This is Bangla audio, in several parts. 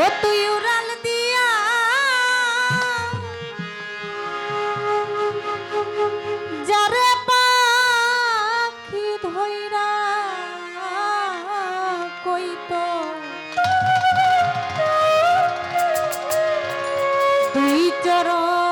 ও তুই উড়াল দিয়া। যারে পাখি ধৈরা কইত তুই চরণ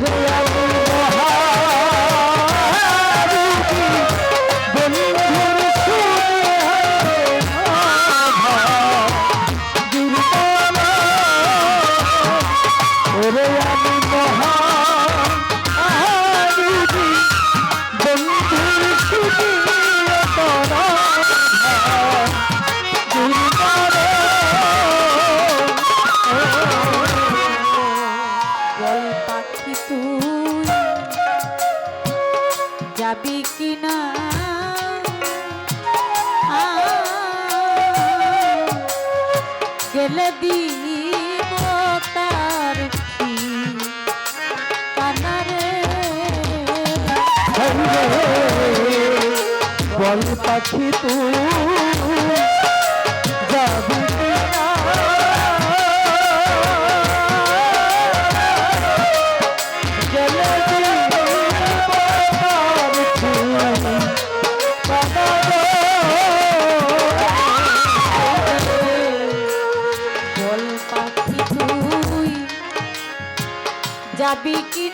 Yeah. যাবি কিনা? গেলে দিব তার বল পাখি তুই। I'll be.